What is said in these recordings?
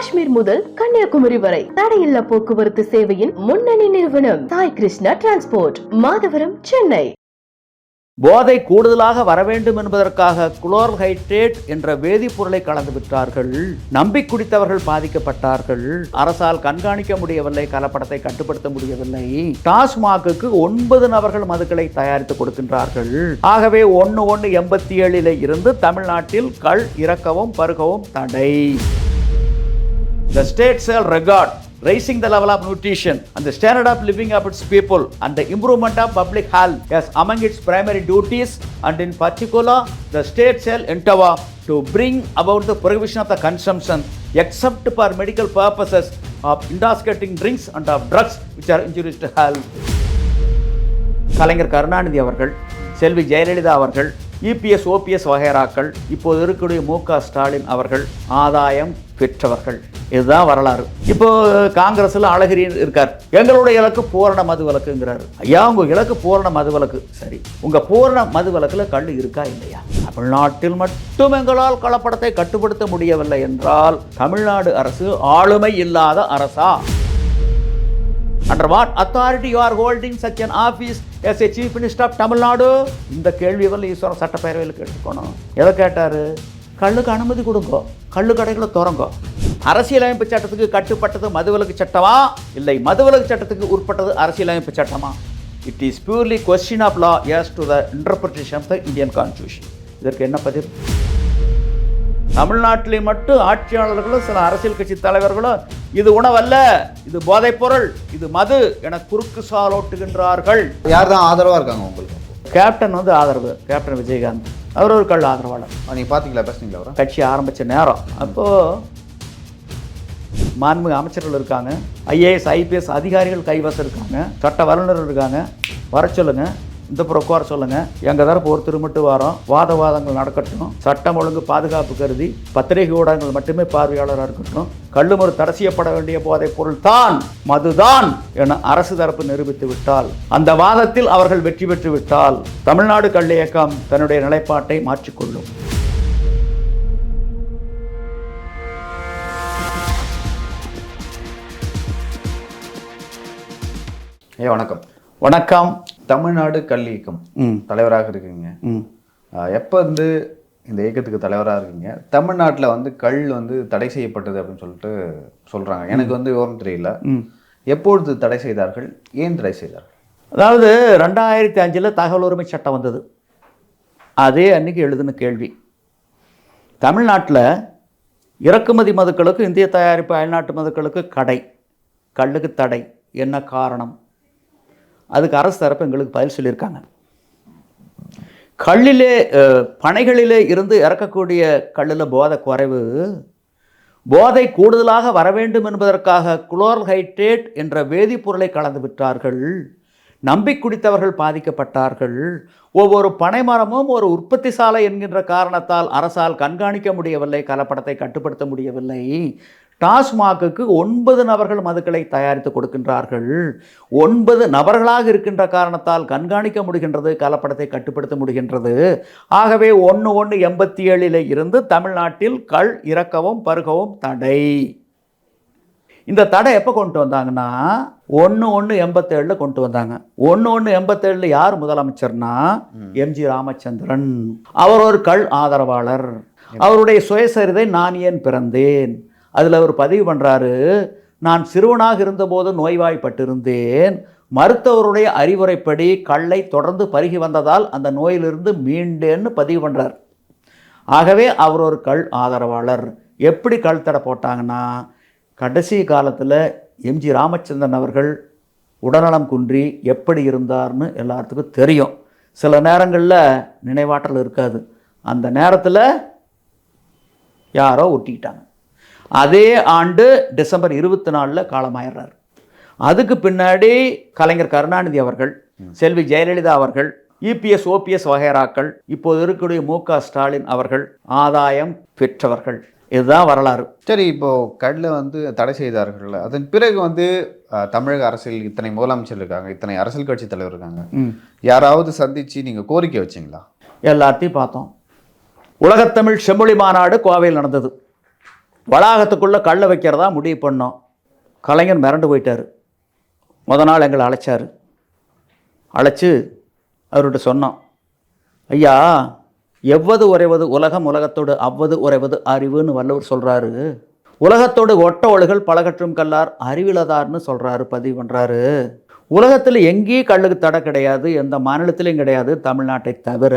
காஷ்மீர் முதல் கன்னியாகுமரி வரை தடையில்லா போக்குவரத்து சேவையின் முன்னணி நிறுவனம் சாய் கிருஷ்ணா டிரான்ஸ்போர்ட் மாதவரம் சென்னை. போதை கூடுதலாக வர வேண்டும் என்பதற்காக குளோர்ஹைட்ரேட் என்ற வேதிப்பொருளை கலந்து விட்டார்கள். நம்பி குடித்தவர்கள் பாதிக்கப்பட்டார்கள். அரசால் கண்காணிக்க முடியவில்லை கலப்படத்தை கட்டுப்படுத்த முடியவில்லை. டாஸ்மாகுக்கு ஒன்பது நபர்கள் மதுக்களை தயாரித்து கொடுக்கின்றார்கள். ஆகவே ஒன்று ஒன்று எண்பத்தி ஏழில் இருந்து தமிழ்நாட்டில் கள் இறக்கவும் பருகவும் தடை. The state shall regard raising the level of nutrition and the standard of living of its people and the improvement of public health as among its primary duties and in particular the state shall endeavour to bring about the provision of the consumption except for medical purposes of intoxicating drinks and of drugs which are injurious to health Kalaignar Karunanidhi அவர்கள் செல்வி ஜெயலலிதா அவர்கள் EPS OPS வகைராக்கள் இப்போது இருக்கக்கூடிய மு க ஸ்டாலின் அவர்கள் ஆதாயம் பெற்றவர்கள். இதுதான் வரலாறு. இப்போ காங்கிரஸில் அழகிரி இருக்கார். எங்களுடைய இலக்கு பூரண மது விலக்குங்கிறாரு ஐயா உங்கள் இலக்கு பூரண மது விலக்கு சரி உங்கள் பூரண மது விலக்குல கல் இருக்கா இல்லையா? தமிழ்நாட்டில் மட்டும் எங்களால் கலப்படத்தை கட்டுப்படுத்த முடியவில்லை என்றால் தமிழ்நாடு அரசு ஆளுமை இல்லாத அரசா? Under what authority you are holding such an office as a chief minister of Tamil Nadu இந்த கேள்வி வந்து ஈஸ்வரன் சட்டப்பேரவையில் கேட்டுக்கணும் எதை கேட்டார்? கல்லுக்கு அனுமதி கொடுங்க. கல்லு கடைகளை திறங்க. அரசியலமைப்பு சட்டத்துக்கு கட்டுப்பட்டது மதுவிலக்கு சட்டமா? இல்லை மதுவிலக்கு சட்டத்துக்கு உட்பட்டது அரசியலமைப்பு சட்டமா? It is purely question of law as to the interpretation of the Indian constitution இதற்கு என்ன பதில்? தமிழ்நாட்டிலே மட்டும் ஆட்சியாளர்களும் சில அரசியல் கட்சி தலைவர்களும் இது உணவல்ல இது போதைப் பொருள் இது மது என குறுக்கு சாலோட்டுகின்றார்கள் யார் தான் ஆதரவாக இருக்காங்க உங்களுக்கு? கேப்டன் வந்து ஆதரவு கேப்டன் விஜயகாந்த். அவர் ஒரு கல் ஆதரவாளர். ஆ, நீங்க பாத்தீங்களா பேசுனீங்களா அவரை? கட்சி ஆரம்பித்த நேரம். அப்போது மாண்புமிகு அமைச்சர்கள் இருக்காங்க ஐஏஎஸ் ஐபிஎஸ் அதிகாரிகள் கைவசம் இருக்காங்க சட்ட வல்லுநர் இருக்காங்க. வர சொல்லுங்க. இந்த புறம் உட்கார சொல்லுங்க. எங்க தரப்பு ஒருத்தர் மட்டும் வரோம் வாத வாதங்கள் நடக்கட்டும். சட்டம் ஒழுங்கு பாதுகாப்பு கருதி பத்திரிகை ஊடகங்கள் மட்டுமே பார்வையாளராக இருக்கட்டும். கள்ளுமறு தடை செய்யப்பட வேண்டிய போதைப் பொருள் தான் மதுதான் என அரசு தரப்பு நிரூபித்து விட்டால் அந்த வாதத்தில் அவர்கள் வெற்றி பெற்று விட்டால் தமிழ்நாடு கள்ள இயக்கம் தன்னுடைய நிலைப்பாட்டை மாற்றிக்கொள்ளும். ஐயா வணக்கம். வணக்கம். தமிழ்நாடு கல் இயக்கம் தலைவராக இருக்கீங்க. எப்போ வந்து இந்த இயக்கத்துக்கு தலைவராக இருக்கீங்க? தமிழ்நாட்டில் வந்து கல் வந்து தடை செய்யப்பட்டது அப்படின்னு சொல்லிட்டு சொல்றாங்க. எனக்கு வந்து விவரம் தெரியல. எப்பொழுது தடை செய்தார்கள்? ஏன் தடை செய்தார்கள்? அதாவது ரெண்டாயிரத்தி அஞ்சில் தகவல் உரிமை சட்டம் வந்தது. அதே அன்னைக்கு எழுதின கேள்வி. தமிழ்நாட்டில் இறக்குமதி மதுக்களுக்கு இந்திய தயாரிப்பு அயல்நாட்டு மதுக்களுக்கு கடை. கல்லுக்கு தடை. என்ன காரணம்? அதுக்கு அரசு தரப்பு எங்களுக்கு பதில் சொல்லியிருக்காங்க. கல்லிலே பனைகளிலே இருந்து இறக்கக்கூடிய கல்லில் போதை குறைவு போதை கூடுதலாக வர வேண்டும் என்பதற்காக குளோர்ஹைட்ரேட் என்ற வேதிப்பொருளை கலந்து விட்டார்கள். நம்பி குடித்தவர்கள் பாதிக்கப்பட்டார்கள். ஒவ்வொரு பனைமரமும் ஒரு உற்பத்தி சாலை என்கின்ற காரணத்தால் அரசால் கண்காணிக்க முடியவில்லை. கலப்படத்தை கட்டுப்படுத்த முடியவில்லை. டாஸ்மாகுக்கு ஒன்பது நபர்கள் மதுக்களை தயாரித்து கொடுக்கின்றார்கள். ஒன்பது நபர்களாக இருக்கின்ற காரணத்தால் கண்காணிக்க முடிகின்றது கலப்படத்தை கட்டுப்படுத்த முடிகின்றது. ஆகவே ஒன்று ஒன்று எண்பத்தி ஏழில் இருந்து தமிழ்நாட்டில் கள் இறக்கவும் பருகவும் தடை. இந்த தடை எப்போ கொண்டு வந்தாங்கன்னா ஒன்று ஒன்று எண்பத்தேழில் கொண்டு வந்தாங்க. ஒன்று ஒன்று எண்பத்தேழில் யார் முதலமைச்சர்னா எம்ஜி ராமச்சந்திரன். அவர் ஒரு கள் ஆதரவாளர். அவருடைய சுயசரிதை நான் ஏன் பிறந்தேன்? அதில் அவர் பதிவு பண்ணுறாரு நான் சிறுவனாக இருந்தபோது நோய்வாய்ப்பட்டிருந்தேன். மருத்துவருடைய அறிவுரைப்படி கல்லை தொடர்ந்து பருகி வந்ததால் அந்த நோயிலிருந்து மீண்டேன்னு பதிவு பண்ணுறார் ஆகவே அவர் ஒரு கல் ஆதரவாளர். எப்படி கல் தடை போட்டாங்கன்னா கடைசி காலத்தில் எம்ஜி ராமச்சந்திரன் அவர்கள் உடல்நலம் குன்றி எப்படி இருந்தார்னு எல்லாத்துக்கும் தெரியும். சில நேரங்களில் நினைவாற்றல் இருக்காது. அந்த நேரத்தில் யாரோ ஒட்டிக்கிட்டாங்க. அதே ஆண்டு டிசம்பர் இருபத்தி நாலில் காலமாயிடுறார். அதுக்கு பின்னாடி கலைஞர் கருணாநிதி அவர்கள் செல்வி ஜெயலலிதா அவர்கள் இபிஎஸ் ஓபிஎஸ் வகைராக்கள் இப்போது இருக்கக்கூடிய மு க ஸ்டாலின் அவர்கள் ஆதாயம் பெற்றவர்கள். இதுதான் வரலாறு. சரி இப்போ கல்லை வந்து தடை செய்தார்கள் அதன் பிறகு வந்து தமிழக அரசியல் இத்தனை முதலமைச்சர் இருக்காங்க இத்தனை அரசியல் கட்சி தலைவர் இருக்காங்க. யாராவது சந்திச்சு நீங்க கோரிக்கை வச்சீங்களா? எல்லாத்தையும் பார்த்தோம். உலகத்தமிழ் செம்மொழி மாநாடு கோவையில் நடந்தது. வளாகத்துக்குள்ளே கல்லை வைக்கிறதா முடிவு பண்ணோம். கலைஞர் மிரண்டு போயிட்டார். முத நாள் எங்களை அழைச்சார். அழைச்சி அவர்கிட்ட சொன்னோம். ஐயா எவ்வது உறைவது உலகம் உலகத்தோடு அவ்வது உறைவது அறிவுன்னு வல்லவர் சொல்கிறாரு உலகத்தோடு ஒட்ட ஒழுகல் பழகற்றும் கல்லார் அறிவிலதார்னு சொல்கிறாரு பதிவு பண்ணுறாரு உலகத்தில் எங்கேயும் கல்லுக்கு தடை கிடையாது எந்த மாநிலத்திலையும் கிடையாது தமிழ்நாட்டை தவிர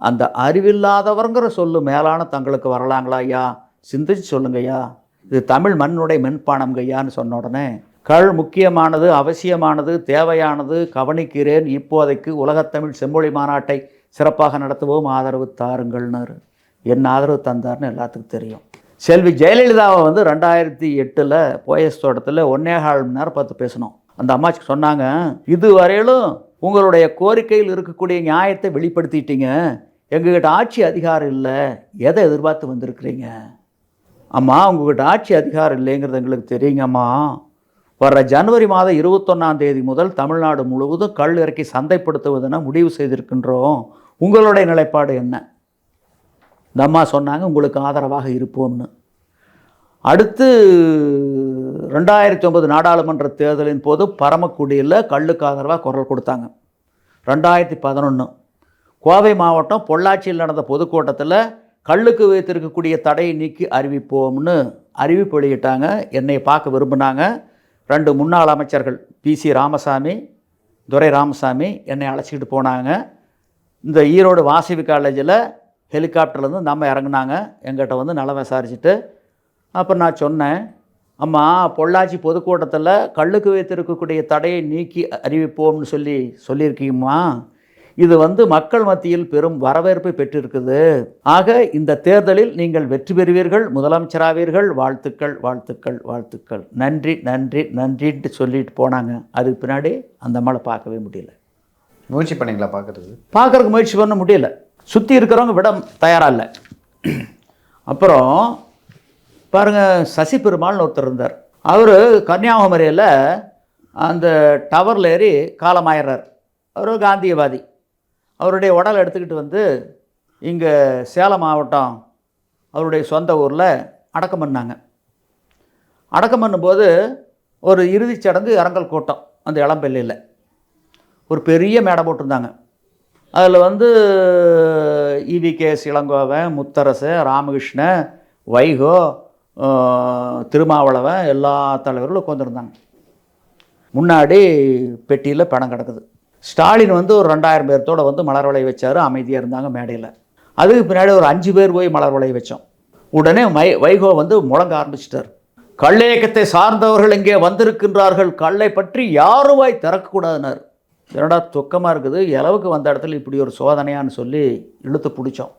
அந்த அறிவில்லாதவருங்கிற சொல்லு மேலான தங்களுக்கு வரலாங்களா ஐயா? சிந்திச்சு சொல்லுங்கய்யா. இது தமிழ் மண்ணுடைய மென்பானம் சொன்ன உடனே கள் முக்கியமானது அவசியமானது தேவையானது கவனிக்கிறேன். இப்போதைக்கு உலகத்தமிழ் செம்மொழி மாநாட்டை சிறப்பாக நடத்துவோம். ஆதரவு தாருங்கள்னாரு. என்ன ஆதரவு தந்தார்னு எல்லாத்துக்கும் தெரியும். செல்வி ஜெயலலிதாவை வந்து ரெண்டாயிரத்தி எட்டில் போயஸ் தோட்டத்தில் ஒன்னே கால் மணி நேரம் பார்த்து பேசணும் அந்த அம்மாச்சிக்கு சொன்னாங்க இதுவரையிலும் உங்களுடைய கோரிக்கையில் இருக்கக்கூடிய நியாயத்தை வெளிப்படுத்திட்டீங்க. எங்ககிட்ட ஆட்சி அதிகாரம் இல்லை. எதை எதிர்பார்த்து வந்திருக்கிறீங்க? அம்மா உங்ககிட்ட ஆட்சி அதிகாரம் இல்லைங்கிறது எங்களுக்கு தெரியுங்கம்மா. வர்ற ஜனவரி மாதம் இருபத்தொன்னாம் தேதி முதல் தமிழ்நாடு முழுவதும் கல் இறக்கி சந்தைப்படுத்துவதென முடிவு செய்திருக்கின்றோம். உங்களுடைய நிலைப்பாடு என்ன? இந்த அம்மா சொன்னாங்க உங்களுக்கு ஆதரவாக இருப்போம்னு. அடுத்து ரெண்டாயிரத்தி ஒன்பது நாடாளுமன்ற தேர்தலின் போது பரமக்குடியில் கல்லுக்கு ஆதரவாக குரல் கொடுத்தாங்க. ரெண்டாயிரத்தி பதினொன்று கோவை மாவட்டம் பொள்ளாச்சியில் நடந்த பொதுக்கூட்டத்தில் கல்லுக்கு வைத்திருக்கக்கூடிய தடையை நீக்கி அறிவிப்போம்னு அறிவிப்பு வெளியிட்டாங்க என்னை பார்க்க விரும்பினாங்க. ரெண்டு முன்னாள் அமைச்சர்கள் பி சி ராமசாமி துரை ராமசாமி என்னை அழைச்சிக்கிட்டு போனாங்க. இந்த ஈரோடு வாசிவி காலேஜில் ஹெலிகாப்டர்லேருந்து நம்ம இறங்குனாங்க. எங்கிட்ட வந்து நலம் விசாரிச்சுட்டு அப்புறம் நான் சொன்னேன் அம்மா பொள்ளாச்சி பொதுக்கூட்டத்தில் கல்லுக்கு வைத்திருக்கக்கூடிய தடையை நீக்கி அறிவிப்போம்னு சொல்லி சொல்லியிருக்கீங்கம்மா. இது வந்து மக்கள் மத்தியில் பெரும் வரவேற்பை பெற்றிருக்குது. ஆக இந்த தேர்தலில் நீங்கள் வெற்றி பெறுவீர்கள் முதலமைச்சராவீர்கள். வாழ்த்துக்கள் வாழ்த்துக்கள் வாழ்த்துக்கள். நன்றி நன்றி நன்றின்ட்டு சொல்லிட்டு போனாங்க. அதுக்கு பின்னாடி அந்த மழை பார்க்கவே முடியல. முயற்சி பண்ணீங்களா பார்க்கறது பார்க்கறதுக்கு முயற்சி பண்ண முடியல. சுற்றி இருக்கிறவங்க விட தயாராக இல்லை. அப்புறம் பாருங்கள் சசி பெருமாள்னு ஒருத்தர் இருந்தார். அவர் கன்னியாகுமரியில் அந்த டவரில் ஏறி காலமாயிடுறார் அவர் காந்தியவாதி. அவருடைய உடலை எடுத்துக்கிட்டு வந்து இங்கே சேலம் மாவட்டம் அவருடைய சொந்த ஊரில் அடக்கம் பண்ணாங்க. அடக்கம் பண்ணும்போது ஒரு இறுதிச் சடங்கு அரங்கல் கூட்டம் அந்த இளம்பள்ளியில் ஒரு பெரிய மேடை போட்டிருந்தாங்க. அதில் வந்து E V K Elangovan Mutharasu Ramakrishnan Vaiko Thirumavalavan எல்லா தலைவர்களும் உட்காந்துருந்தாங்க முன்னாடி பெட்டியில் பணம் கிடக்குது. ஸ்டாலின் வந்து ஒரு ரெண்டாயிரம் பேர்த்தோடு வந்து மலர் வளைய வச்சார் அமைதியாக இருந்தாங்க மேடையில். அதுக்கு பின்னாடி ஒரு அஞ்சு பேர் போய் மலர் வளைய வச்சோம். உடனே மை வைகோ வந்து முழங்க ஆரம்பிச்சிட்டார். கள்ளையக்கத்தை சார்ந்தவர்கள் இங்கே வந்திருக்கின்றார்கள்? கல்லை பற்றி யாரும் வாய் திறக்கக்கூடாதுனார். என்னடா துக்கமாக இருக்குது? இளவுக்கு வந்த இடத்துல இப்படி ஒரு சோதனையான்னு சொல்லி இழுத்து பிடிச்சோம்.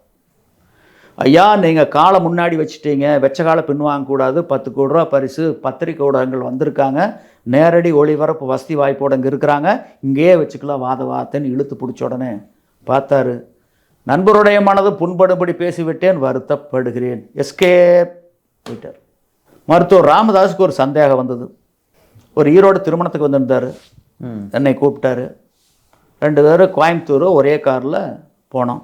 ஐயா நீங்கள் காலை முன்னாடி வச்சுட்டீங்க வெச்ச காலை பின் வாங்கக்கூடாது பத்து கோடி ரூபா பரிசு பத்திரிக்கை ஊடகங்கள் வந்திருக்காங்க நேரடி ஒளிபரப்பு வசதி வாய்ப்போடு இங்கே இருக்கிறாங்க இங்கேயே வச்சுக்கலாம் வாத வார்த்தைன்னு இழுத்து பிடிச்ச உடனே பார்த்தாரு. நண்பருடைய மனது புண்படும்படி பேசிவிட்டேன் வருத்தப்படுகிறேன். எஸ்கேப் போயிட்டார். மருத்துவர் ராமதாஸுக்கு ஒரு சந்தேகம் வந்தது. ஒரு ஈரோடு திருமணத்துக்கு வந்திருந்தார். என்னை கூப்பிட்டாரு. ரெண்டு பேரும் கோயம்புத்தூர் ஒரே காரில் போனோம்.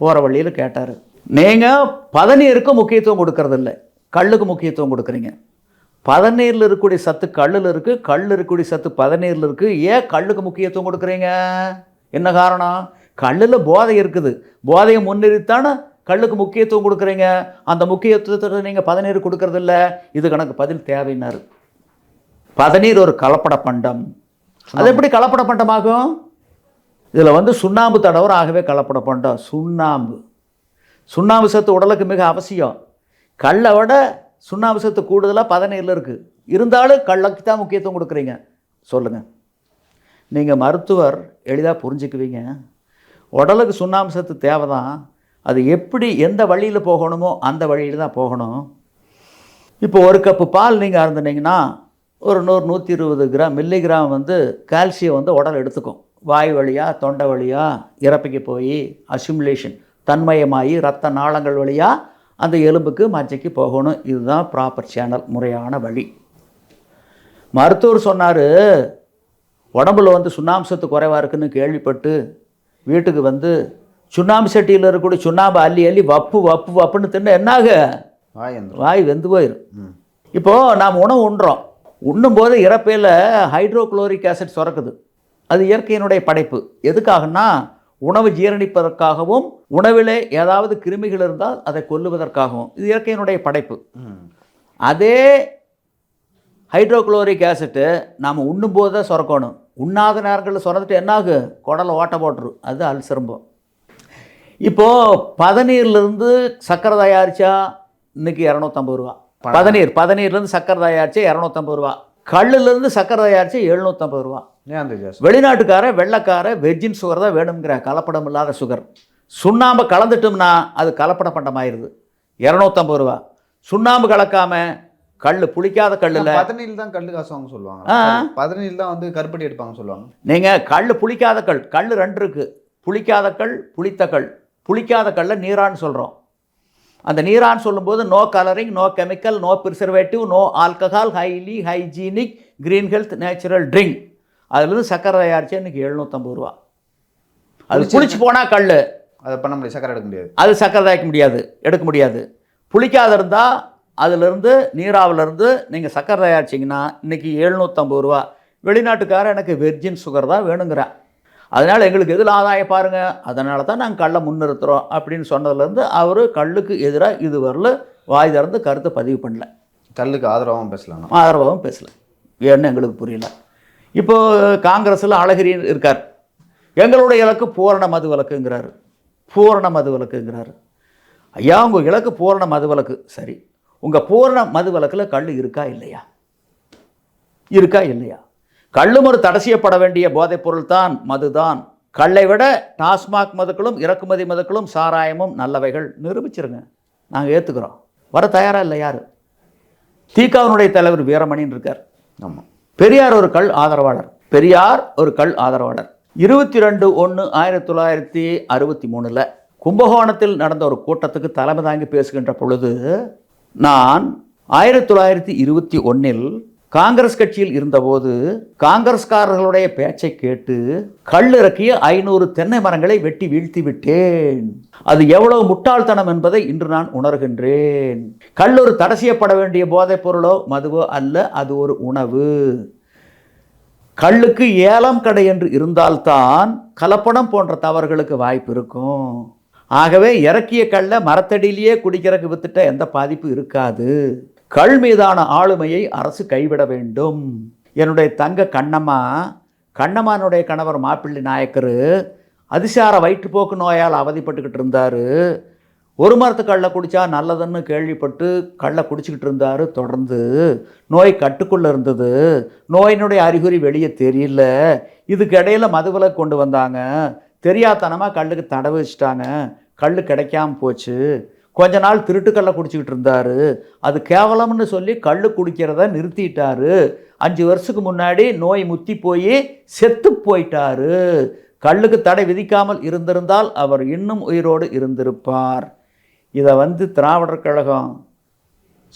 போகிற வழியில் கேட்டார். நீங்கள் பதநீருக்கு முக்கியத்துவம் கொடுக்கறதில்ல. கல்லுக்கு முக்கியத்துவம் கொடுக்குறீங்க. பதநீரில் இருக்கக்கூடிய சத்து கல்லில் இருக்குது கல் இருக்கக்கூடிய சத்து பதநீரில் இருக்குது ஏன் கல்லுக்கு முக்கியத்துவம் கொடுக்குறீங்க? என்ன காரணம்? கல்லில் போதை இருக்குது. போதையை முன்னிறுத்தானே கல்லுக்கு முக்கியத்துவம் கொடுக்குறீங்க. அந்த முக்கியத்துவத்தை நீங்கள் பதநீர் கொடுக்கறதில்ல. இது கணக்கு பதில் தேவைன்னாரு. பதநீர் ஒரு கலப்பட பண்டம். அது எப்படி கலப்பட பண்டமாகும்? இதில் வந்து சுண்ணாம்பு தடவர் ஆகவே கலப்பட பண்டம். சுண்ணாம்பு. சுண்ணாம்பு சத்து உடலுக்கு மிக அவசியம். கல்லை விட சுண்ணாம்பு சத்து கூடுதலாக பதநீரில் இருக்குது இருந்தாலும் கல்லுக்கு தான் முக்கியத்துவம் கொடுக்குறீங்க. சொல்லுங்கள் நீங்கள் மருத்துவர் எளிதாக புரிஞ்சுக்குவீங்க. உடலுக்கு சுண்ணாம்பு சத்து தேவை தான் அது எப்படி எந்த வழியில் போகணுமோ அந்த வழியில் தான் போகணும். இப்போ ஒரு கப்பு பால் நீங்கள் அருந்துனீங்கன்னா ஒரு நூறு நூற்றி இருபது கிராம் மில்லிகிராம் வந்து கால்சியம் வந்து உடல் எடுத்துக்கும். வாய் வழியாக தொண்டை வழியாக இறப்பிக்கு போய் அசிமுலேஷன். தன்மயமாகி ரத்த நாளங்கள் வழியாக அந்த எலும்புக்கு மജ്ജைக்கு போகணும். இதுதான் ப்ராப்பர் சேனல் முறையான வழி. மருத்துவர் சொன்னார் உடம்புல வந்து சுண்ணாம்பு சத்து குறைவாக இருக்குன்னு கேள்விப்பட்டு வீட்டுக்கு வந்து சுண்ணாம்பு சட்டியில் இருக்கக்கூடிய சுண்ணாம்பு அள்ளி அள்ளி வப்பு வப்பு வப்புன்னு தின்னு என்னாக? வாய் வாய் வெந்து போயிடும் இப்போது நாம் உணவு உண்றோம். உண்ணும்போது இறப்பையில் ஹைட்ரோகுளோரிக் ஆசிட் சுரக்குது. அது இயற்கையினுடைய படைப்பு. எதுக்காகன்னா உணவு ஜீரணிப்பதற்காகவும் உணவிலே ஏதாவது கிருமிகள் இருந்தால் அதை கொல்லுவதற்காகவும். இது இயற்கையினுடைய படைப்பு. அதே ஹைட்ரோகுளோரிக் ஆசிட்டு நாம் உண்ணும்போது தான் சுரக்கணும். உண்ணாத நேரங்களில் சுரந்துட்டு என்னாகும் குடலை ஓட்ட போட்டுரும் அது அல்சரும்போம் இப்போது பதநீர்லேருந்து சர்க்கரை தயாரித்தா இன்னைக்கு இரநூத்தம்பது ரூபா. பதநீர். பதநீர்லேருந்து சர்க்கரை தயாரிச்சா இரநூத்தம்பது ரூபா. கல்லுலேருந்து சர்க்கரை தயாரிச்சா எழுநூற்றம்பது ரூபா. ஏன் அந்த ஜாஸ்தி? வெளிநாட்டுக்கார வெள்ளைக்கார வெர்ஜின் சுகர் தான் வேணுங்கிற கலப்படம் இல்லாத சுகர் சுண்ணாம்பு கலந்துட்டோம்னா அது கலப்பட பண்டமாயிருது இரநூத்தம்பது ரூபா. சுண்ணாம்பு கலக்காம கல் புளிக்காத கல்லில் பதனியில் தான் கல்லு காசுவாங்க சொல்லுவாங்க. ஆ. பதனியில் தான் வந்து கருப்பட்டி எடுப்பாங்க சொல்லுவாங்க. நீங்கள் கல் புளிக்காத கல் கல் ரெண்டு இருக்குது புளிக்காத கல் புளித்த கல். புளிக்காத கல்லை நீரான்னு சொல்கிறோம் அந்த நீரான்னு சொல்லும்போது no colouring no chemical no preservative no alcohol highly hygienic green health natural drink அதுலேருந்து சக்கரை தயாரிச்சு இன்னைக்கு எழுநூற்றம்பது ரூபா. அது புளிச்சு போனால் கல் அதை பண்ண முடியாது சக்கரை எடுக்க முடியாது. அது சக்கரை தயாரிக்க முடியாது எடுக்க முடியாது. புளிக்காத இருந்தால் அதிலிருந்து நீராவிலிருந்து நீங்கள் சக்கரை தயாரிச்சிங்கன்னா இன்றைக்கி எழுநூற்றம்பது ரூபா. வெளிநாட்டுக்காரன் எனக்கு வெர்ஜின் சுகர் தான் வேணுங்கிறேன் அதனால் எங்களுக்கு எதில் ஆதாயம் பாருங்கள் அதனால தான் நாங்கள் கல்லை முன்னிறுத்துகிறோம் அப்படின்னு சொன்னதுலேருந்து அவர் கல்லுக்கு எதிராக இது வரல வாய் திறந்து கருத்தை பதிவு பண்ணல. கல்லுக்கு ஆதரவாகவும் பேசலாம் ஆதரவாகவும் பேசல. ஏன்னு எங்களுக்கு புரியல. இப்போ காங்கிரஸில் அழகிரி இருக்கார். எங்களுடைய இலக்கு பூரண மது விலக்குங்கிறாரு. பூரண மது விலக்குங்கிறாரு. ஐயா உங்கள் இலக்கு பூரண மது விலக்கு. சரி. உங்கள் பூரண மது விலக்கில் கல் இருக்கா இல்லையா? இருக்கா இல்லையா? கள்ளும் ஒரு தடை செய்யப்பட வேண்டிய போதைப் பொருள் தான் மதுதான். கல்லை விட டாஸ்மாக் மதுக்களும் இறக்குமதி மதுக்களும் சாராயமும் நல்லவைகள். நிரூபிச்சிருங்க. நாங்கள் ஏற்றுக்கிறோம் வர தயாராக இல்லை யார்? தீகாவினுடைய தலைவர் வீரமணின்னு இருக்கார். ஆமாம் பெரியார் ஒரு கல் ஆதரவாளர். பெரியார் ஒரு கல் ஆதரவாளர். இருபத்தி ரெண்டு ஒன்று ஆயிரத்தி தொள்ளாயிரத்தி அறுபத்தி மூணில் கும்பகோணத்தில் நடந்த ஒரு கூட்டத்துக்கு தலைமை தாங்கி பேசுகின்ற பொழுது நான் ஆயிரத்தி தொள்ளாயிரத்தி இருபத்தி ஒன்றில் காங்கிரஸ் கட்சியில் இருந்தபோது காங்கிரஸ்காரர்களுடைய பேச்சை கேட்டு கல்லிறக்கிய ஐநூறு தென்னை மரங்களை வெட்டி வீழ்த்தி விட்டேன். அது எவ்வளவு முட்டாள்தனம் என்பதை இன்று நான் உணர்கின்றேன். கல் ஒரு தடை செய்யப்பட வேண்டிய போதைப் பொருளோ மதுவோ அல்ல அது ஒரு உணவு. கல்லுக்கு ஏலம் கடை என்று இருந்தால்தான் கலப்படம் போன்ற தவறுகளுக்கு வாய்ப்பு இருக்கும். ஆகவே இறக்கிய கல்லை மரத்தடியிலேயே குடிக்கிறக்கு வித்துட்ட எந்த பாதிப்பு இருக்காது. கள் மீதான ஆளுமையை அரசு கைவிட வேண்டும். என்னுடைய தங்க கண்ணம்மா கண்ணம்மானுடைய கணவர் மாப்பிள்ளை நாயக்கர் அதிசார வயிற்றுப்போக்கு நோயால் அவதிப்பட்டுக்கிட்டு இருந்தார். ஒரு மரத்து கல்லை குடித்தா நல்லதுன்னு கேள்விப்பட்டு கல்லை குடிச்சிக்கிட்டு இருந்தார். தொடர்ந்து நோய் கட்டுக்குள்ளே இருந்தது. நோயினுடைய அறிகுறி வெளியே தெரியல. இதுக்கு இடையில் மதுவில் கொண்டு வந்தாங்க. தெரியாதனமாக கல்லுக்கு தடவை வச்சுட்டாங்க கல் கிடைக்காம போச்சு. கொஞ்ச நாள் திருட்டுக்கல்லை குடிச்சிக்கிட்டு இருந்தார். அது கேவலம்னு சொல்லி கல் குடிக்கிறத நிறுத்திட்டார். அஞ்சு வருஷத்துக்கு முன்னாடி நோய் முத்தி போய் செத்து போயிட்டாரு. கல்லுக்கு தடை விதிக்காமல் இருந்திருந்தால் அவர் இன்னும் உயிரோடு இருந்திருப்பார். இதை வந்து திராவிடர் கழகம்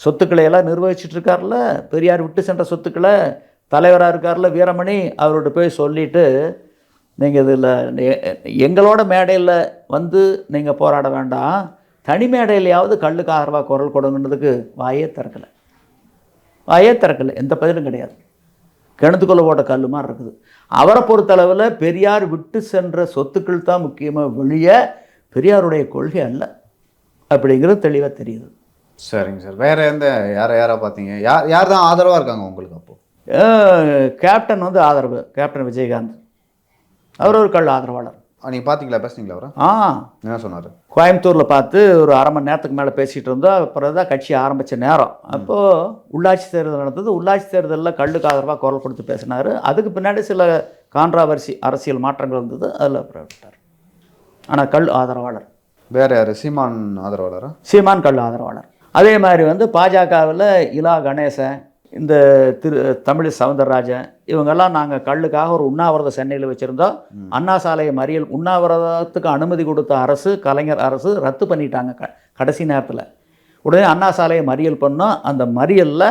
சொத்துக்களை எல்லாம் நிர்வகிச்சிட்டு இருக்கார்ல? பெரியார் விட்டு சென்ற சொத்துக்களை தலைவராக இருக்கார்ல வீரமணி? அவர்கிட்ட போய் சொல்லிட்டு நீங்கள் இதில் எங்களோட மேடையில் வந்து நீங்கள் போராட வேண்டாம். தனி மேடையிலையாவது கல்லுக்கு ஆதரவாக குரல் கொடுங்கன்றதுக்கு வாயே திறக்கலை. வாயே திறக்கலை. எந்த பதிலும் கிடையாது. கிணத்துக்குள்ளே போட்ட கல் மாதிரி இருக்குது. அவரை பொறுத்தளவில் பெரியார் விட்டு சென்ற சொத்துக்கள் தான் முக்கியமாக வெளியே பெரியாருடைய கொள்கை அல்ல. அப்படிங்கிறது தெளிவாக தெரியுது. சரிங்க சார். வேற எந்த யாரை யாரா பார்த்தீங்க? யார் யார் தான் ஆதரவாக இருக்காங்க உங்களுக்கு அப்போ? அஹ், கேப்டன் வந்து ஆதரவு. கேப்டன் விஜயகாந்த். அவர் ஒரு கல் ஆதரவாளர். நீங்கள் பார்த்தீங்களா பேசுனீங்களா அவரை? ஆ. என்ன சொன்னார்? கோயம்புத்தூரில் பார்த்து ஒரு அரை மணி நேரத்துக்கு மேலே பேசிகிட்டு இருந்தோம். அப்புறம் தான் கட்சி ஆரம்பித்த நேரம். அப்போது உள்ளாட்சி தேர்தல் நடந்தது. உள்ளாட்சி தேர்தலில் கல்லுக்கு ஆதரவாக குரல் கொடுத்து பேசினார். அதுக்கு பின்னாடி சில கான்ட்ராவர்சி அரசியல் மாற்றங்கள் இருந்தது அதில் அப்புறம் விட்டார் ஆனால் கல் ஆதரவாளர். வேற யார்? சீமான் ஆதரவாளரா? சீமான் கல் ஆதரவாளர். அதே மாதிரி வந்து பாஜகவில் இலா கணேசன் இந்த திரு தமிழ் சவுந்தரராஜன் இவங்கெல்லாம் நாங்கள் கல்லுக்காக ஒரு உண்ணாவிரதம் சென்னையில் வச்சுருந்தோம். அண்ணா சாலை மறியல் உண்ணாவிரதத்துக்கு அனுமதி கொடுத்த அரசு கலைஞர் அரசு ரத்து பண்ணிட்டாங்க க கடைசி நேரத்தில். உடனே அண்ணா சாலையை மறியல் பண்ணோம். அந்த மறியலில்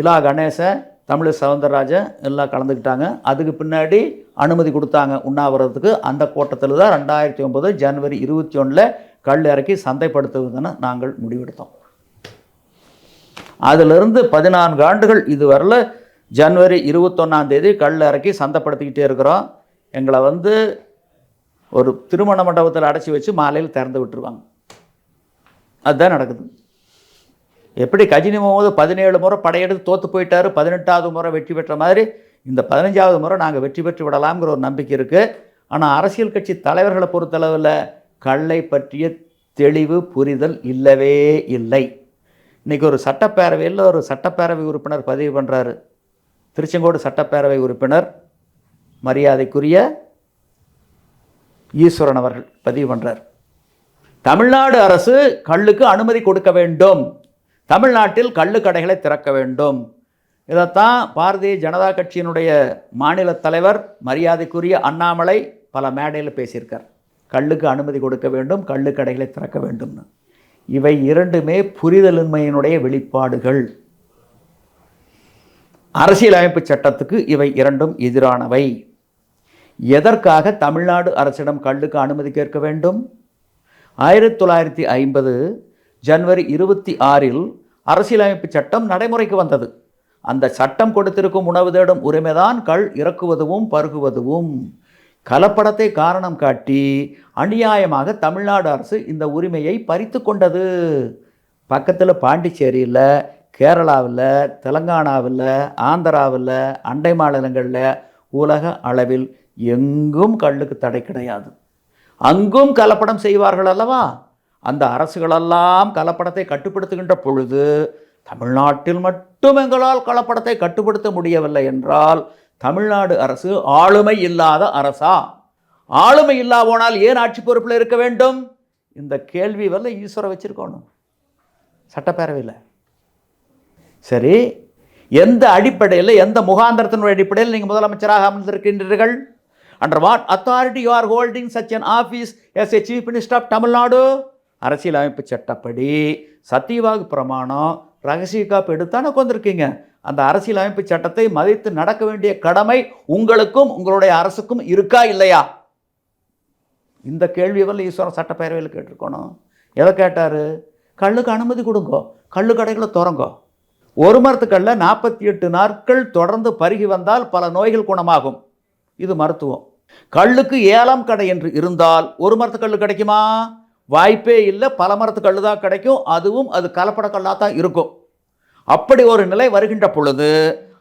இலா கணேசன் தமிழ் சவுந்தரராஜன் எல்லாம் கலந்துக்கிட்டாங்க. அதுக்கு பின்னாடி அனுமதி கொடுத்தாங்க உண்ணாவிரதத்துக்கு. அந்த கூட்டத்தில் தான் ரெண்டாயிரத்தி ஒம்பது ஜனவரி இருபத்தி ஒன்றில் கல் இறக்கி சந்தைப்படுத்துவதுன்னு நாங்கள் முடிவெடுத்தோம். அதிலிருந்து பதினான்கு ஆண்டுகள் இதுவரையில் ஜனவரி இருபத்தொன்னாம் தேதி கல் இறக்கி சந்தைப்படுத்திக்கிட்டே இருக்கிறோம். எங்களை வந்து ஒரு திருமண மண்டபத்தில் அடைச்சி வச்சு மாலையில் திறந்து விட்டுருவாங்க. அதுதான் நடக்குது. எப்படி கஜினி முகமது பதினேழு முறை படையெடுத்து தோற்று போயிட்டாரு பதினெட்டாவது முறை வெற்றி பெற்ற மாதிரி இந்த பதினஞ்சாவது முறை நாங்கள் வெற்றி பெற்று விடலாம்ங்கிற ஒரு நம்பிக்கை இருக்குது ஆனால் அரசியல் கட்சி தலைவர்களை பொறுத்தளவில் கல்லை பற்றிய தெளிவு புரிதல் இல்லவே இல்லை. இன்றைக்கி ஒரு சட்டப்பேரவையில் ஒரு சட்டப்பேரவை உறுப்பினர் பதிவு பண்ணுறாரு திருச்செங்கோடு சட்டப்பேரவை உறுப்பினர் மரியாதைக்குரிய ஈஸ்வரன் அவர்கள் பதிவு பண்ணுறார் தமிழ்நாடு அரசு கல்லுக்கு அனுமதி கொடுக்க வேண்டும். தமிழ்நாட்டில் கள்ளு கடைகளை திறக்க வேண்டும். இதைத்தான் பாரதிய ஜனதா கட்சியினுடைய மாநில தலைவர் மரியாதைக்குரிய அண்ணாமலை பல மேடையில் பேசியிருக்கார். கல்லுக்கு அனுமதி கொடுக்க வேண்டும் கள்ளு கடைகளை திறக்க வேண்டும்னு. இவை இரண்டுமே புரிதலின்மையினுடைய வெளிப்பாடுகள். அரசியலமைப்பு சட்டத்துக்கு இவை இரண்டும் எதிரானவை. எதற்காக தமிழ்நாடு அரசிடம் கல்லுக்கு அனுமதி கேட்க வேண்டும்? ஆயிரத்தி தொள்ளாயிரத்தி ஐம்பது ஜனவரி இருபத்தி ஆறில் அரசியலமைப்பு சட்டம் நடைமுறைக்கு வந்தது. அந்த சட்டம் கொடுத்திருக்கும் உணவு தேடும் உரிமைதான் கல் இறக்குவதும் பருகுவதும் கலப்படத்தை காரணம் காட்டி அநியாயமாக தமிழ்நாடு அரசு இந்த உரிமையை பறித்து கொண்டது. பக்கத்தில் பாண்டிச்சேரியில் கேரளாவில் தெலங்கானாவில் ஆந்திராவில் அண்டை மாநிலங்களில் உலக அளவில் எங்கும் கல்லுக்கு தடை கிடையாது. அங்கும் கலப்படம் செய்வார்கள் அல்லவா? அந்த அரசுகளெல்லாம் கலப்படத்தை கட்டுப்படுத்துகின்ற பொழுது தமிழ்நாட்டில் மட்டும் எங்களால் கலப்படத்தை கட்டுப்படுத்த முடியவில்லை என்றால் தமிழ்நாடு அரசு ஆளுமை இல்லாத அரசா? ஆளுமை இல்லா போனால் ஏன் ஆட்சி பொறுப்பில் இருக்க வேண்டும்? இந்த கேள்வி வரல ஈஸ்வரை வச்சுருக்கணும். சட்டப்பேரவையில். சரி எந்த அடிப்படையில் எந்த முகாந்திரத்தினுடைய அடிப்படையில் நீங்கள் முதலமைச்சராக அமர்ந்திருக்கின்றீர்கள்? Under what authority you are holding such an office as a chief minister of Tamil Nadu அரசியலமைப்பு சட்டப்படி சத்தியவாகு பிரமாணம் ரகசிய காப்பு எடுத்தானே உட்காந்துருக்கீங்க அந்த அரசியலமைப்பு சட்டத்தை மதித்து நடக்க வேண்டிய கடமை உங்களுக்கும் உங்களுடைய அரசுக்கும் இருக்கா இல்லையா? இந்த கேள்வி வரல ஈஸ்வரன் சட்டப்பேரவையில் கேட்டிருக்கணும். எதை கேட்டார்? கல்லுக்கு அனுமதி கொடுங்கோ. கல்லு கடைகளை திறங்கோ. ஒரு மரத்துக்கல்ல நாற்பத்தி எட்டு நாட்கள் தொடர்ந்து பருகி வந்தால் பல நோய்கள் குணமாகும். இது மருத்துவம். கல்லுக்கு ஏழாம் கடை என்று இருந்தால் ஒரு மரத்துக்கல் கிடைக்குமா? வாய்ப்பே இல்லை. பல மரத்துக்கல் கல்லு தான் கிடைக்கும். அதுவும் அது கலப்பட கல்லாக தான் இருக்கும். அப்படி ஒரு நிலை வருகின்ற பொழுது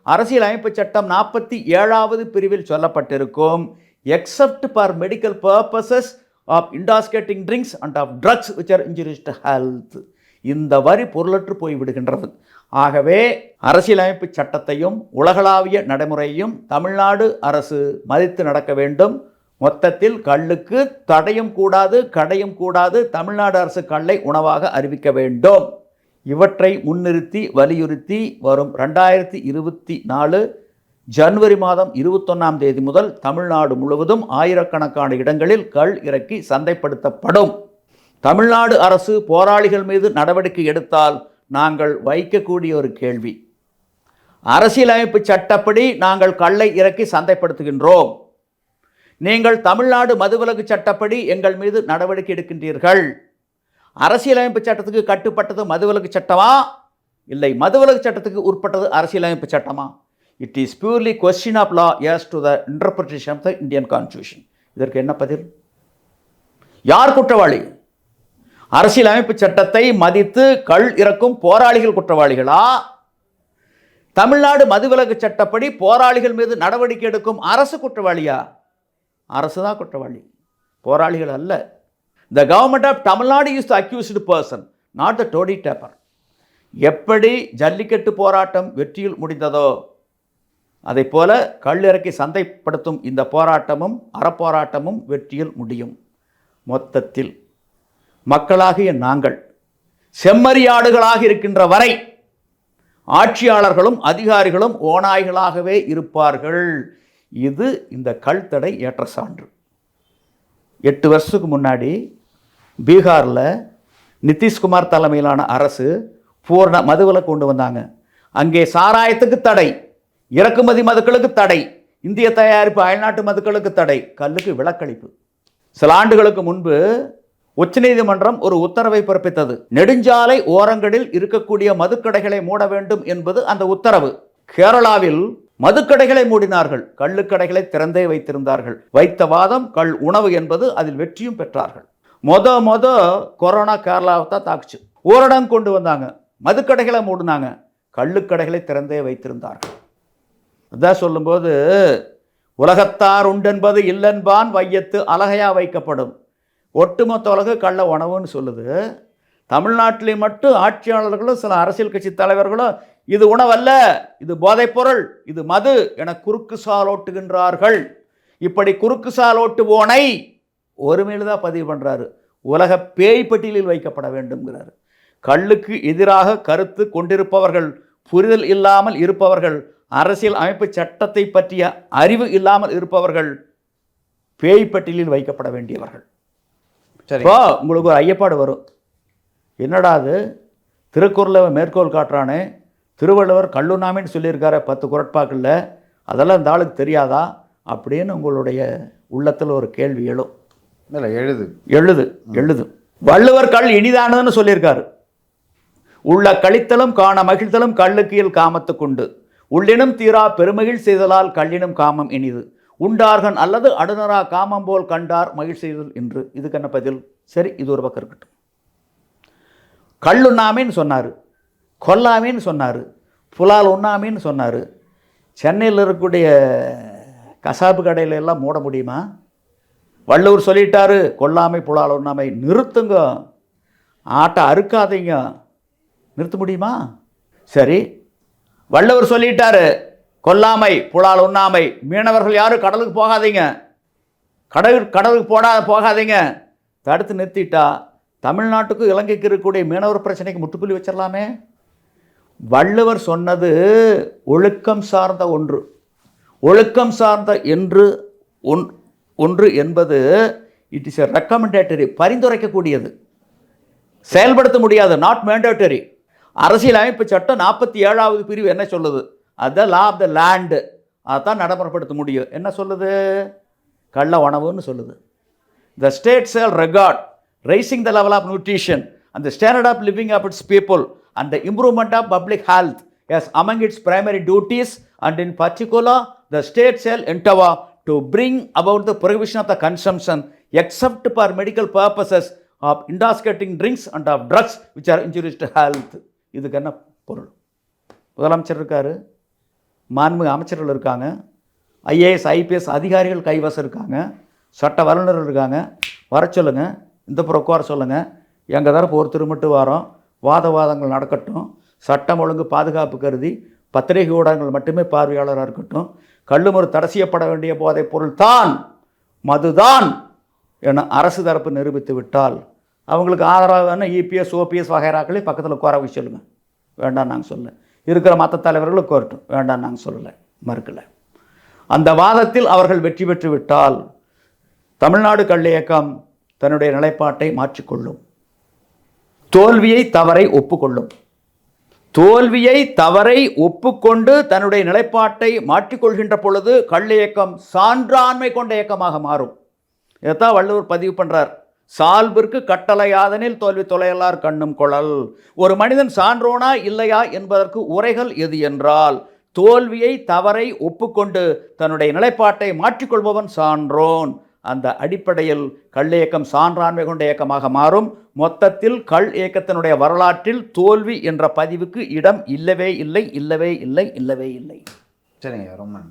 அரசியலமைப்பு சட்டம் நாற்பத்தி ஏழாவது பிரிவில் சொல்லப்பட்டிருக்கும் except for medical purposes of intoxicating drinks and of drugs which are injurious to health இந்த வரி பொருளற்று போய் விடுகின்றது. ஆகவே அரசியலமைப்பு சட்டத்தையும் உலகளாவிய நடைமுறையையும் தமிழ்நாடு அரசு மதித்து நடக்க வேண்டும். மொத்தத்தில் கல்லுக்கு தடையும் கூடாது கடையும் கூடாது. தமிழ்நாடு அரசு கல்லை உணவாக அறிவிக்க வேண்டும். இவற்றை முன்னிறுத்தி வலியுறுத்தி வரும் ரெண்டாயிரத்தி இருபத்தி நாலு ஜனவரி மாதம் இருபத்தொன்னாம் தேதி முதல் தமிழ்நாடு முழுவதும் ஆயிரக்கணக்கான இடங்களில் கள் இறக்கி சந்தைப்படுத்தப்படும். தமிழ்நாடு அரசு போராளிகள் மீது நடவடிக்கை எடுத்தால் நாங்கள் வைக்கக்கூடிய ஒரு கேள்வி. அரசியலமைப்பு சட்டப்படி நாங்கள் கல்லை இறக்கி சந்தைப்படுத்துகின்றோம். நீங்கள் தமிழ்நாடு மதுவிலக்கு சட்டப்படி எங்கள் மீது நடவடிக்கை எடுக்கின்றீர்கள். அரசியலமைப்பு சட்டத்துக்கு கட்டுப்பட்டது மதுவிலக்கு சட்டமா? இல்லை மதுவிலக்கு சட்டத்துக்கு உட்பட்டது அரசியலமைப்பு சட்டமா? It is purely question of law as to the interpretation of the Indian constitution இதற்கு என்ன பதில்? யார் குற்றவாளி? அரசியலமைப்பு சட்டத்தை மதித்து கள் இறக்கும் போராளிகள் குற்றவாளிகளா? தமிழ்நாடு மதுவிலக்கு சட்டப்படி போராளிகள் மீது நடவடிக்கை எடுக்கும் அரசு குற்றவாளியா? அரசு தான் குற்றவாளி. போராளிகள் அல்ல. The government of Tamil Nadu is the accused person not the toddy tapper எப்படி ஜல்லிக்கட்டு போராட்டம் வெற்றியில் முடிந்ததோ அதைப் போல கல்லிறக்கி சந்தைப்படுத்தும் இந்த போராட்டமும் அறப்போராட்டமும் வெற்றியில் முடியும். மொத்தத்தில் மக்களாகிய நாங்கள் செம்மறியாடுகளாக இருக்கின்ற வரை ஆட்சியாளர்களும் அதிகாரிகளும் ஓநாய்களாகவே இருப்பார்கள். இது இந்த கல் தடை ஏற்ற சான்று எட்டு வருஷத்துக்கு முன்னாடி பீகாரில் நிதிஷ்குமார் தலைமையிலான அரசு பூர்ண மதுவில் கொண்டு வந்தாங்க. அங்கே சாராயத்துக்கு தடை இறக்குமதி மதுக்களுக்கு தடை இந்திய தயாரிப்பு அயல்நாட்டு மதுக்களுக்கு தடை கல்லுக்கு விலக்களிப்பு சில ஆண்டுகளுக்கு முன்பு உச்சநீதிமன்றம் ஒரு உத்தரவை பிறப்பித்தது. நெடுஞ்சாலை ஓரங்களில் இருக்கக்கூடிய மதுக்கடைகளை மூட வேண்டும் என்பது அந்த உத்தரவு. கேரளாவில் மதுக்கடைகளை மூடினார்கள் கள்ளுக்கடைகளை திறந்தே வைத்திருந்தார்கள். வைத்த வாதம் கள் உணவு என்பது அதில் வெற்றியும் பெற்றார்கள். மொத மொத கொரோனா கேரளாவை தான் தாக்குச்சு. ஊரடங்கு கொண்டு வந்தாங்க. மதுக்கடைகளை மூடினாங்க. கள்ளுக்கடைகளை திறந்தே வைத்திருந்தார்கள். அதான் சொல்லும்போது உலகத்தார் உண்டென்பது இல்லென்பான் வையத்து அழகையாக வைக்கப்படும். ஒட்டுமொத்த உலக கள்ள உணவுன்னு சொல்லுது. தமிழ்நாட்டிலே மட்டும் ஆட்சியாளர்களும் சில அரசியல் கட்சி தலைவர்களும் இது உணவல்ல இது போதைப்பொருள் இது மது என குறுக்கு சாலோட்டுகின்றார்கள். இப்படி குறுக்கு சாலோட்டுவோனை ஒருமையில் தான் பதிவு பண்ணுறாரு உலக பேய் பட்டியலில் வைக்கப்பட வேண்டும்ங்கிறாரு. கள்ளுக்கு எதிராக கருத்து கொண்டிருப்பவர்கள் புரிதல் இல்லாமல் இருப்பவர்கள் அரசியல் அமைப்பு சட்டத்தை பற்றிய அறிவு இல்லாமல் இருப்பவர்கள் பேய் பட்டியலில் வைக்கப்பட வேண்டியவர்கள். இப்போ உங்களுக்கு ஒரு ஐயப்பாடு வரும். என்னடா அது? திருக்குறளில் மேற்கோள் காட்டுறானே. திருவள்ளுவர் கல்லுண்ணாமின்னு சொல்லியிருக்காரு பத்து குரட்பாக்களில் அதெல்லாம் இந்த ஆளுக்கு தெரியாதா? அப்படின்னு உங்களுடைய உள்ளத்தில் ஒரு கேள்வி எழும். இல்லை எழுது. எழுது எழுது. வள்ளுவர் கல் இனிதானதுன்னு சொல்லியிருக்காரு. உள்ள கழித்தலும் காண மகிழ்த்தலும் கள்ளுக்கியல் காமத்துக்குண்டு உள்ளினும் தீரா பெருமகிழ் செய்தலால் கள்ளினும் காமம் இனிது. உண்டார்கன் அல்லது அடுநரா காமம் போல் கண்டார் மகிழ் செய்தல் என்று இதுக்கு என்ன பதில்? சரி இது ஒரு பக்கம் இருக்கட்டும். கல்லுண்ணாமின்னு சொன்னார். கொல்லாமின்னு சொன்னார். புலால் உண்ணாமின்னு சொன்னார். சென்னையில் இருக்கக்கூடிய கசாப்பு கடையில எல்லாம் மூட முடியுமா? வள்ளுவர் சொல்லிட்டாரு கொல்லாமை புலால் உண்ணாமை நிறுத்துங்க. ஆட்டை அறுக்காதீங்க. நிறுத்த முடியுமா? சரி. வள்ளுவர் சொல்லிட்டாரு கொல்லாமை புலால் உண்ணாமை மீனவர்கள் யாரும் கடலுக்கு போகாதீங்க. கடல் கடலுக்கு போடா போகாதீங்க. தடுத்து நிறுத்திட்டா தமிழ்நாட்டுக்கும் இலங்கைக்கு இருக்கக்கூடிய மீனவர் பிரச்சனைக்கு முட்டுப்புள்ளி வச்சிடலாமே வள்ளுவர் சொன்னது ஒழுக்கம் சார்ந்த ஒன்று. ஒழுக்கம் சார்ந்த என்று ஒன் ஒன்று என்பது இட் இஸ் எ ரெக்கமெண்டேட்டரி பரிந்துரைக்கக்கூடியது. செயல்படுத்த முடியாது நாட் மேண்டேட்டரி அரசியலமைப்பு சட்டம் நாற்பத்தி ஏழாவது பிரிவு என்ன சொல்லுது? அது லா ஆஃப் த லேண்டு அதான் நடைமுறைப்படுத்த முடியும். என்ன சொல்லுது? கள்ள உணவுன்னு சொல்லுது. The state shall regard raising the level of nutrition அந்த standard of living of its people and improvement of public health as among its primary duties and in particular the state shall endeavour to bring about the prohibition of the consumption except for medical purposes of intoxicating drinks and of drugs which are injurious health இதுக்கு என்ன பொருள்? முதலமைச்சர் இருக்கார் மாண்புமிகு அமைச்சர்கள் இருக்காங்க IAS IPS அதிகாரிகள் கைவசம் இருக்காங்க சட்ட வல்லுநர்கள் இருக்காங்க. வர சொல்லுங்கள் இந்த புறக்கு வர சொல்லுங்கள் எங்கள் தரப்பு ஒருத்தர் மட்டும் வரோம் வாத வாதங்கள் நடக்கட்டும். சட்டம் ஒழுங்கு பாதுகாப்பு கருதி பத்திரிகை ஊடகங்கள் மட்டுமே பார்வையாளராக இருக்கட்டும். கள்ளுமுறை தடை செய்யப்பட வேண்டிய போதைப் பொருள் தான் மதுதான் என அரசு தரப்பு நிரூபித்து விட்டால் அவங்களுக்கு ஆதரவான இபிஎஸ் ஓபிஎஸ் வகைராக்களே பக்கத்தில் உட்கார சொல்லுங்கள் வேண்டாம் நாங்கள் சொல்ல இருக்கிற மற்ற தலைவர்களும் கோரட்டும். வேண்டாம் நாங்கள் சொல்லலை. மறுக்கலை. அந்த வாதத்தில் அவர்கள் வெற்றி பெற்று விட்டால் தமிழ்நாடு கள்ள இயக்கம் தன்னுடைய நிலைப்பாட்டை மாற்றிக்கொள்ளும். தோல்வியை தவறை ஒப்புக்கொள்ளும். தோல்வியை தவறை ஒப்புக்கொண்டு தன்னுடைய நிலைப்பாட்டை மாற்றிக்கொள்கின்ற பொழுது கள்ள இயக்கம் சான்றாண்மை கொண்ட இயக்கமாக மாறும். இதைத்தான் வள்ளுவர் பதிவு பண்ணுறார் சால்பிற்கு கட்டளையாதனில் தோல்வி தொலையலார் கண்ணும் குழல். ஒரு மனிதன் சான்றோனா இல்லையா என்பதற்கு உரைகள் எது என்றால் தோல்வியை தவறை ஒப்புக்கொண்டு தன்னுடைய நிலைப்பாட்டை மாற்றிக்கொள்பவன் சான்றோன். அந்த அடிப்படையில் கள் இயக்கம் சான்றாண்மை கொண்ட இயக்கமாக மாறும். மொத்தத்தில் கள் இயக்கத்தினுடைய வரலாற்றில் தோல்வி என்ற பதிவுக்கு இடம் இல்லவே இல்லை இல்லவே இல்லை இல்லவே இல்லை. சரிங்க ரொம்ப நன்றி.